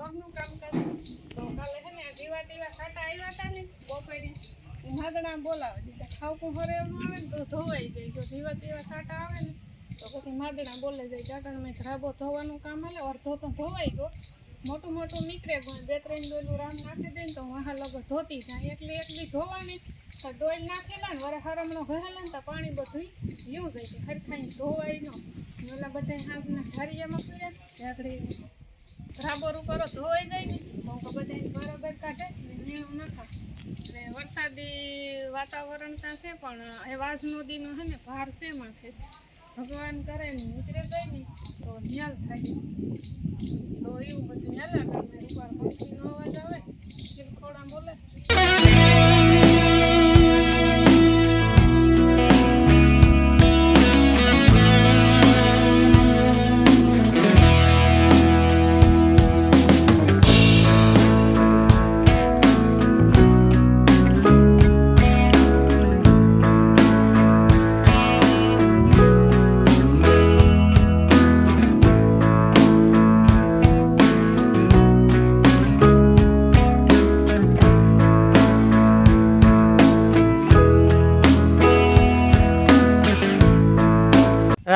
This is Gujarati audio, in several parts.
તાણે કામ કરું. તો કાલે છે ને દીવા દીવા આવ્યા હતા ને બપોરે. એ માદણા બોલાવે. દીધા ખાવકું હરે આવે તો ધોવાઈ જાય. જો દીવા દીવા સાટા આવે ને તો પછી માદણા બોલે જાય. ચાટણ મેં ધરાબો ધોવાનું કામ હાલે. અડધો તો ધોવાઈ ગયો. મોટું મોટું નીકળે પણ બે ત્રણ ડોલું રામ નાખી દે ને તો વાહ લગો ધોતી જાય. એકલી એકલી ધોવાની. તો ડોલ નાખેલા વરે હરમણો ને તો પાણી બધું યુઝ હોય છે. ખરખાઈને ધોવાય નો ઓલા બધા હાથના ઢારિયામાં પીડ્યા આગળ રાબોર ઉપર ધોવાઈ જાય ને. તો બધા બરાબર કાઢે. ને નીણું નાખા એટલે વરસાદી વાતાવરણ ત્યાં છે, પણ એ વાજ નદીનો છે ને, ભાર છે માથે ભગવાન કરે ને ઉતરે જાય ને, તો ન્યાલ થાય. તો એવું બધું ન્યાલા કરે ઉપર પંખીનો અવાજ આવે. ખોડા બોલે.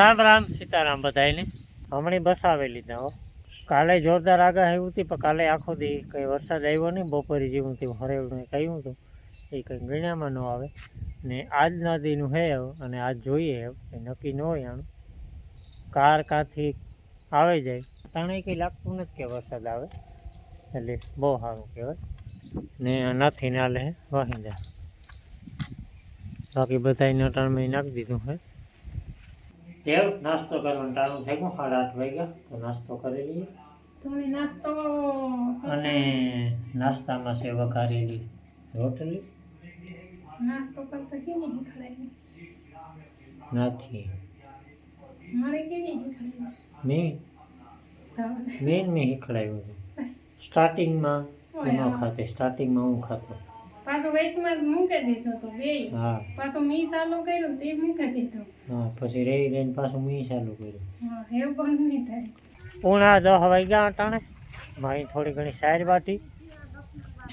રામ રામ સીતારામ બધાને હમણાં બસ આવી લીધા હો. કાલે જોરદાર આગાહી હતી, પણ કાલે આખો દી કંઈ વરસાદ આવ્યો નહીં, બપોરે જેવું તેવું હરેવડું કહ્યું હતું. એ કંઈ ગણ્યામાં ન આવે. ને આજના દીનું હે અને આજ જોઈએ કંઈ નક્કી ન હોય આનું. કાર કાંથી આવે જાય. તાણે કંઈ લાગતું નથી કે વરસાદ આવે. એટલે બહુ સારું કહેવાય. ને નથી ના લે વહી જાય બાકી બધાને અટાણમાં નાખી દીધું હે. દેવ નાસ્તો કરવાનું ટાણું થઈ ગયું સાડા આઠ વાગ્યા તો નાસ્તો કરી લઈએ. થોડી નાસ્તો અને નાસ્તામાં છે વઘારેલી રોટલી. નાસ્તો કરતા કેવી શીખડાય નથી મારે કેવી શીખડાય મેં? મેન મેં હિખડાયું સ્ટાર્ટિંગમાં ન ખાતી સ્ટાર્ટિંગમાં હું ખાતો. પાછું વૈશ્વમાં મૂકી દીધો તો બે. હા. પાછું મી ચાલુ કર્યું તે મૂકી દીધો. હા પછી રહી રહીને પાછું મી ચાલુ કર્યું. હા હે બંધ નહીં થાય. પૂણા દહ વાઈ ગયા અટાણે મારી થોડી ઘણી સાયર બાટી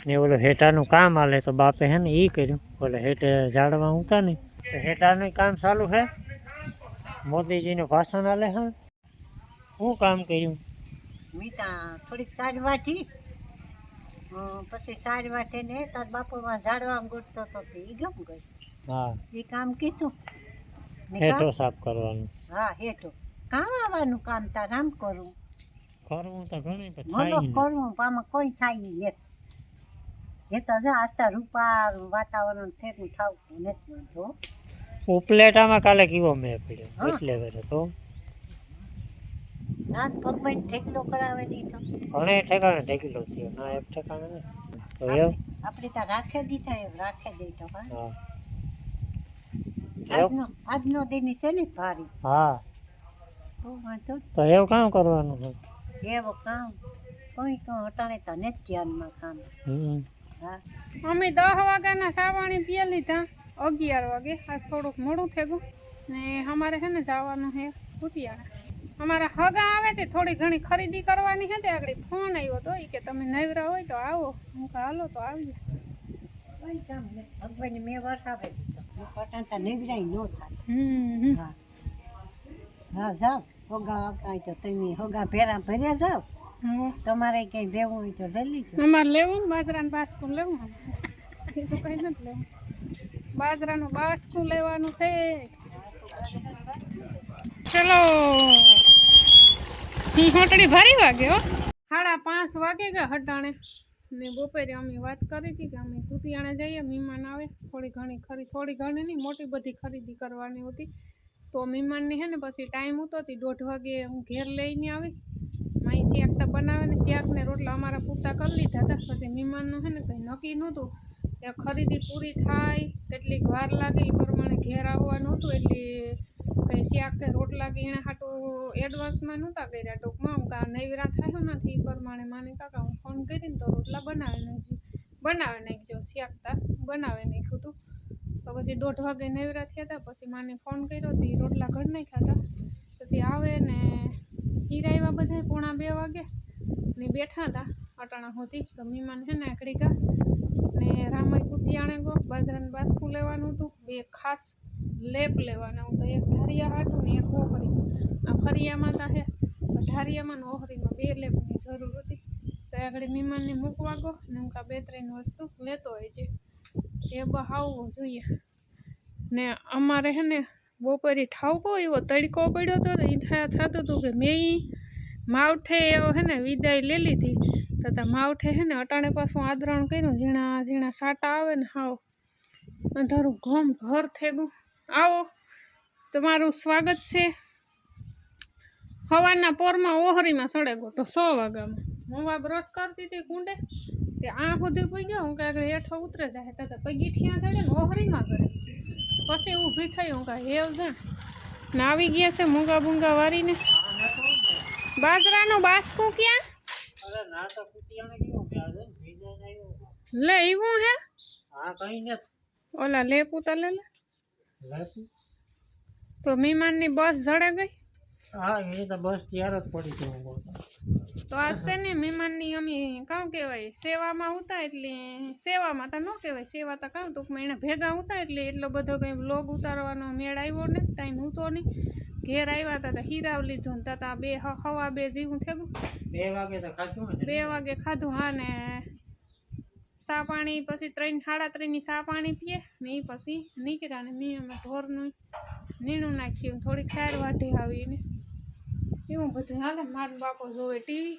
ને ઓલો હેઠાનું કામ હાલે તો બાપે હે ને એ કર્યું. ઓલે હેટે ઝાડવા ઉતા ને તો હેઠાનું કામ ચાલુ છે મોદીજીનું ભાષણ હાલે હે. શું કામ કર્યું? મીતા થોડીક સાડ વાટી. પછી સાડ વાટે ને તાર બાપુમાં ઝાડવા ગોઠતો તો એ ગમ ગઈ હા. એ કામ કીધું. હેઠો સાફ કરવાનું. હા હેઠો. કામ આવવાનું કામ તાર? આમ કરું? કરવું તો ઘણી પણ કરવું આમાં કોઈ થાય નહીં. એક એ તો જો આસ્તા રૂપા વાતાવરણ થેકું થાવતું નથી જો ઉપલેટામાં કાલે કેવો મેં પડ્યો? હા. એટલે તો. નાથ ભગવાન ઠેકલો કરાવે દીધો. ઘણે ઠેકાણે ઠેકીલો થયો. ના એક ઠેકાણે નહીં આપણે તો રાખે દીધા એમ રાખે દીધો હા? આજનો આજનો દિન છે ને ભારી. હા. તો એવું કામ કરવાનું છે એવો કામ? કોઈ કામ હટાણે તને જ ધ્યાનમાં કામ. હમ. હા. અમે દસ વાગ્યાના સાવાણી પીએ લીધા. અગિયાર વાગે. આજ થોડુંક મોડું થઈ ગયું ને અમારે છે ને જવાનું છે ઉતિયાળા. અમારા હગા આવે તે થોડી ઘણી ખરીદી કરવાની હતી આગળ ફોન આવ્યો હતો એ કે તમે નવરા હોય તો આવો. હું કે હાલો તો કોઈ ભગવાન મેં વરસાવે દીધો. હું અટાણે ન થાય હા. હા જાઓ. હોગા આવતા હોય તો તમે હગા ભેરા ભર્યા જાઓ. તમારે કંઈ લેવું હોય તો લઈ લીધો અમારે લેવું બાજરાનું બાસકું લેવું બીજું કંઈ નથી લેવું. બાજરાનું બાસકું લેવાનું છે. ચલો. હોટડી ભારી વાગે, હો. સાડા પાંચ વાગે ગયા હટાણે. ને બપોરે અમે વાત કરી હતી કે અમે કુતિયાણા જઈએ, મહેમાન આવે. થોડી ઘણી ખરી, થોડી ઘણી નહીં, મોટી બધી ખરીદી કરવાની હતી. તો મહેમાનની હે ને પછી ટાઈમ હતો હતી, દોઢ વાગે હું ઘેર લઈને આવી. માઈ એ શેકતા બનાવે ને શાક રોટલા અમારા પૂરતા કરી લીધા હતા. પછી મહેમાનનું છે ને કંઈ નક્કી નહોતું. ખરીદી પૂરી થાય, કેટલીક વાર લાગે, એ પ્રમાણે ઘેર આવવાનું હતું, એટલે કંઈ શાક રોટલા કે એણે હાટું એડવાન્સમાં નહોતા કર્યા. ટૂંકમાં હું કા નૈવરા થયો નથી એ પ્રમાણે. માને કાકા હું ફોન કરીને તો રોટલા બનાવી નાખજો બનાવી નાખજો શાકતા બનાવે નાખ્યું હતું તો પછી દોઢ વાગે નૈવરા થયા હતા પછી માને ફોન કર્યો તો એ રોટલા ઘર નાખ્યા હતા પછી આવે ને હીરા આવ્યા બધા પોણા બે વાગે ને બેઠા હતા અટાણા હોતી. તો મીમાન છે ને ગા ને રામાઈ કુતિયાણે ગો, બાજરાનું બાસકું લેવાનું હતું બે ખાસ લેપ લેવાના. હું તો એક ધારિયા હાટું ને એક ઓહરી આ ફરિયામાં તા હે ઢારિયામાં ને ઓહરીમાં બે લેપની જરૂર હતી. તો આગળ મહેમાનને મૂકવા ગો ને હું કાં બે ત્રણ વસ્તુ લેતો હોય છે. એ બહાવવું જોઈએ. ને અમારે હે ને, બપોરે ઠાવકો એવો તડકો પડ્યો હતો ને એ થયા થતું હતું કે મેં માવઠે એવો હે ને વિદાય લઈ લીધી. તથા માવઠે હે ને અટાણે પાછું આદરણ કર્યું. ઝીણા ઝીણા સાટા આવે ને હાવ અંધારું ઘમ ઘર થઈ ગયું. આવો. તમારું સ્વાગત છે. હવાના પોરમાં ઓહરીમાં સડે ગયો તો સો વાગ્યામાં. હું આ બ્રશ કરતી હતી કુંડે. તે આ સુધી પી ગયો. હું કાંઈ હેઠો ઉતરે જાય. તો પગીઠિયા ચડે ને ઓહરીમાં કરે. પછી ઊભી થઈ હું કાંઈ હેવ જાણ. ને આવી ગયા છે મૂંગા બૂંગા વારીને. બાજરાનું બાસકું ક્યાં? લે એવું હે? ઓલા લે પૂતા લે લે. તો મહેમાનની બસ જડે ગઈ? હા એ તો બસ ત્યાર જ પડી ગયું તો આ છે ને મહેમાનની અમે કાં કહેવાય સેવામાં ઉતા એટલે સેવામાં તો ન કહેવાય સેવા તો કાં ટૂંકમાં એને ભેગા ઉતા એટલે એટલો બધો કંઈ બ્લોગ ઉતારવાનો મેળ આવ્યો ને ટાઈમ હતો નહીં. ઘેર આવ્યા હતા તો હીરાવ લીધું ને તા બે હવા બે જીવું થયું બે વાગે તો ખાધું બે વાગે ખાધું હા ને સા પાણી પછી ત્રણ સાડા ત્રણની સા પાણી પીએ. ને એ પછી નીકળ્યા ને મેં અમે ઢોરનું નીણું નાખ્યું. થોડીક સાર વાઢી આવીને. એવું બધું હાલે. મારો બાપો જોવે ટીવી.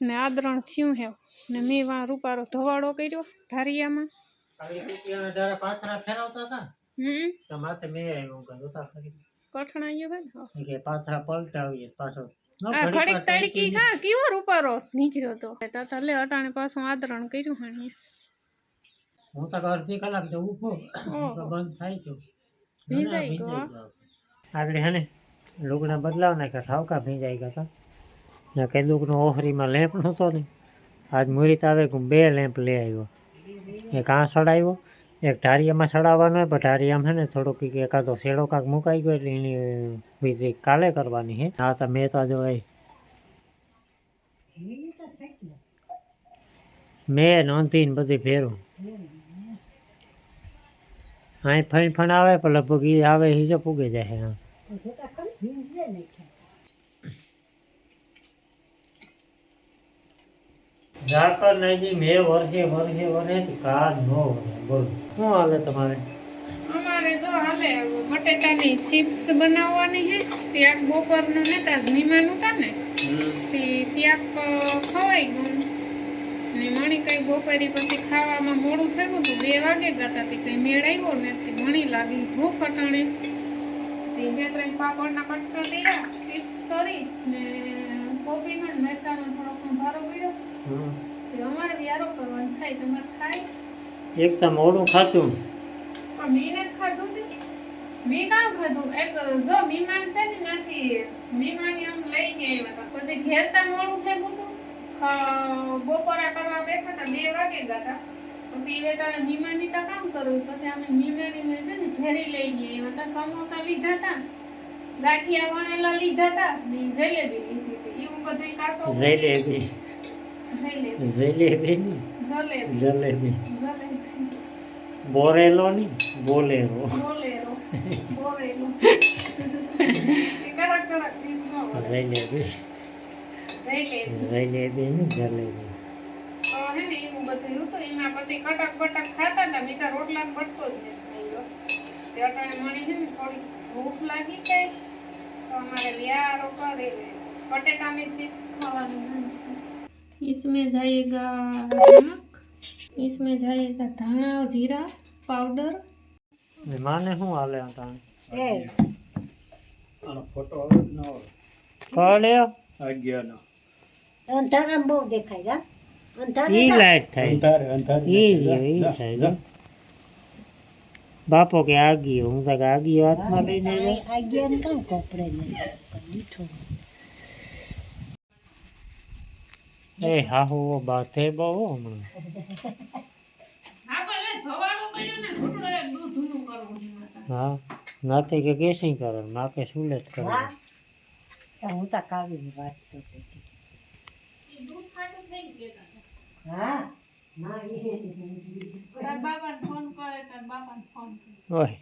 ને આદરણ થયું હે. ને મેં વા રૂપારો ધવાડો કર્યો ઢારિયામાં. ખાલી કુતિયાને ડારે પાથરા ફેરવતા હતા? હમ? તો માથે મેં આવ્યું કે જોતા ખરી કઠણાયું હે ને? હા. એ કે પાથરા પલટાવીએ પાછો ન આ ઘડીક તડકી હા કેવો રૂપારો નીકળ્યો તો? તાતા લે અટાણે પાછું આદરણ કર્યું હાણી હું તો અડધી કલાક તો ઊભો બંધ થાય છે. ભીંજાઈ ગયો. આગળ હે ને લુગડા બદલાવ નાખ્યા ઠાવકા ભીંજાઈ ગયા હતા ને કેદુકનો ઓહરીમાં લેમ્પ નહોતો ને. આજ મુરીત આવે કે બે લેમ્પ લઈ આવ્યો. એક આસળ સડાવ્યો એક ઢારિયામાં સડાવવાનો હોય પણ ઢારિયામાં છે ને થોડોક ઈ એકાદો શેડો કાંક મુકાઈ ગયો એટલે એની વિધિ કાલે કરવાની છે હા, તો મેં તો જો એ મેં નોંધીને બધી ફેરું. અહીં ફણ ફણ આવે પણ લગભગ ઈ આવે, ઈ જો પૂગે જાય, હા. ઝાકર નજી મેં વર્ષે વર્ષે વર્ષે કાર નો બોલો. શું હાલે તમારે? અમારે જો હાલે બટેટાની ચિપ્સ બનાવવાની છે શિયાક બપોરનું ને તાજ મહેમાન તા ને. તે શિયાક ખવાઈ ગયું. ને મણી કઈ બપોરી પછી ખાવામાં મોડું થયું હતું બે વાગે ગયા તે કઈ મેળ આવ્યો ને તે મણી લાગી ભૂખ અટાણે. તે બે ત્રણ પાપડના કટકા કર્યા ચિપ્સ કરી ને કોફીનો ને મરચાંનો થોડોક ભારો ગયો હમ. તે અમારે વ્યારો કરવાનું થાય તમારે થાય? એક તો મોડું ખાતું પણ મીને ખાધું તે. મેં કાં ખાધું? એક જો મીમાન છે ને ત્યાંથી મહેમાન આમ લઈને આવ્યા હતા. પછી ઘેર તા મોડું ગયું હતું. બપોરા કરવા બેઠા હતા બે વાગે ગયા પછી એ તારે મીમાની તો કામ કરવું પછી અમે મહેમાનીને છે ને ઘેરી લઈને આવ્યા હતા. સમોસા લીધા હતા. ગાંઠિયા વણેલા લીધા હતા. ને જલેબી હતી બધું કાસો જલેબી. જલેબી. જલેબી જલેબી. બોરેલો ની? બોલેરો. બોલેરો. હોય. જલેબી. જલેબી. જલેબી ભૂખ લાગી છે તો અમારે વ્યારો કરે. इसमें जाएगा इसमें जाएगा धना और जीरा पाउडर। मेहमान हूँ आ आता है ए। और फ़ोटो और खा लिया आ। गया ना। अंधार हम बहुत देखेगा अंधार अंधार ये ये लाइट है बापो के आगे आत्मा हाँ, लेने का कपड़े એ હાહુ બાથે બહુ હમણાં હા ભલે ધોવાળું કર્યું ને થોડું એક દૂધ ધૂનું કરવું છે માતા. હા નાથી કે કેસી કરો નાકે સુલે જ કરો. હા. એ હું તો કાવીની વાત છું ઈ દૂધ ખાટું થઈ ગયું હા. ના એ તાર બાપાને ફોન કરે તાર બાપાને ફોન કરે. ઓય.